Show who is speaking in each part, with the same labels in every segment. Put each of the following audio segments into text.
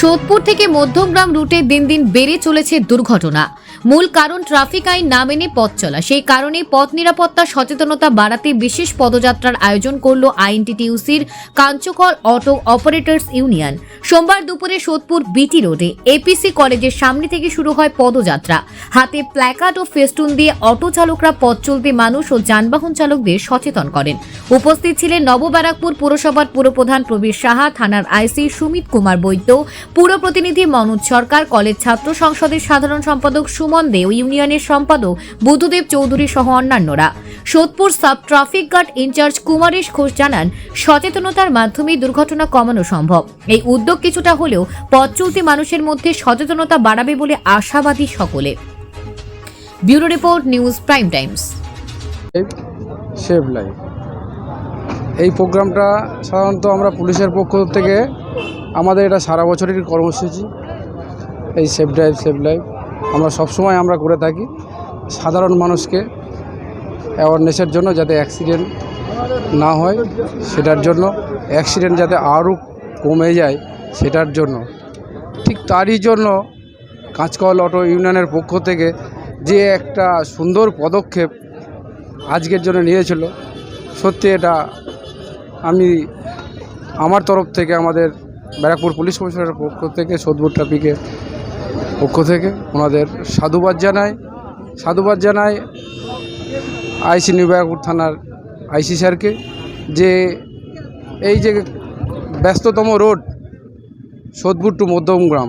Speaker 1: সোদপুর থেকে মধ্যমগ্রাম রুটে দিন দিন বেড়ে চলেছে দুর্ঘটনা। মূল কারণ ট্রাফিক আইন না মেনে পথ চলা। সেই কারণে পথ নিরাপত্তা, সচেতনতা বাড়াতে বিশেষ পদযাত্রার আয়োজন করল আইএনটিটিউসির কাঞ্চকর অটো অপারেটর্স ইউনিয়ন। সোমবার দুপুরে সোদপুর বিটি রোডে এপিসি কলেজের সামনে থেকে শুরু হয় পদযাত্রা। হাতে প্ল্যাকার্ড ও ফেস্টুন দিয়ে অটো চালকরা পথ চলতে মানুষ ও যানবাহন চালকদের সচেতন করেন। উপস্থিত ছিলেন নববারাকপুর পুরসভার পুরপ্রধান প্রবীর সাহা, থানার আইসি সুমিত কুমার বৈদ্য, পুর প্রতিনিধি মনোজ সরকার, কলেজ ছাত্র সংসদের সাধারণ সম্পাদক সুমন দে ও ইউনিয়নের সম্পাদক বুদ্ধদেব চৌধুরী সহ অন্যান্যরা। Sodepur sub traffic guard in-charge Kumaresh Ghosh জানান, সচেতনতার মাধ্যমে দুর্ঘটনা কমানো সম্ভব। এই উদ্যোগ কিছুটা হলেও পথ চলতি মানুষের মধ্যে সচেতনতা বাড়াবে বলে আশাবাদী সকলে। Bureau report, news prime times.
Speaker 2: Save life. এই প্রোগ্রামটা সাধারণত আমরা পুলিশের পক্ষ থেকে আমাদের এটা সারা বছরের কর্মসূচি, এই সেভ ড্রাইভ, সেভ লাইফ। আমরা সবসময় আমরা করে থাকি সাধারণ মানুষকে অ্যাওয়ারনেসের জন্য যাতে অ্যাক্সিডেন্ট না হয়, সেটার জন্য অ্যাক্সিডেন্ট যাতে আরও কমে যায় সেটার জন্য। ঠিক তারই জন্য কাঁচকল অটো ইউনিয়নের পক্ষ থেকে যে একটা সুন্দর পদক্ষেপ আজকের জন্য নিয়েছিল, সত্যি এটা আমি আমার তরফ থেকে, আমাদের ব্যারাকপুর পুলিশ কমিশনারের পক্ষ থেকে সোদপুর ট্রাফিকের পক্ষ থেকে ওনাদের সাধুবাদ জানাই। সাধুবাদ জানাই আইসি নিউ ব্যারাকপুর থানার আইসি স্যারকে যে এই যে ব্যস্ততম রোড সোদপুর টু মধ্যমগ্রাম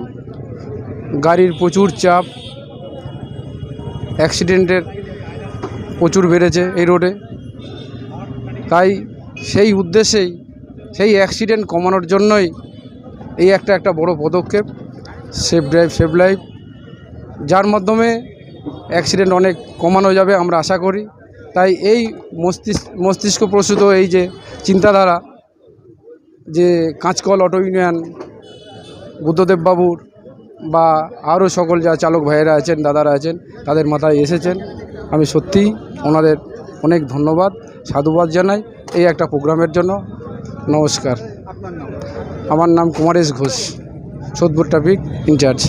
Speaker 2: গাড়ির প্রচুর চাপ অ্যাক্সিডেন্টের প্রচুর বেড়েছে এই রোডে তাই সেই উদ্দেশ্যেই, সেই অ্যাক্সিডেন্ট কমানোর জন্যই এই একটা একটা বড় পদক্ষেপ সেফ ড্রাইভ সেফ লাইফ যার মাধ্যমে অ্যাক্সিডেন্ট অনেক কমানো যাবে আমরা আশা করি। তাই এই মস্তিষ্ক মস্তিষ্ক প্রসূত এই যে চিন্তাধারা, যে কাঁচকল অটো ইউনিয়ন বুদ্ধদেব বাবুর বা আরও সকল যা চালক ভাইয়েরা আছেন দাদারা আছেন তাদের মাথায় এসেছেন। আমি সত্যি ওনাদের অনেক ধন্যবাদ সাধুবাদ জানাই এই একটা প্রোগ্রামের জন্য। নমস্কার। আমার নাম কুমারেশ ঘোষ সোদপুর ট্রাফিক ইনচার্জ।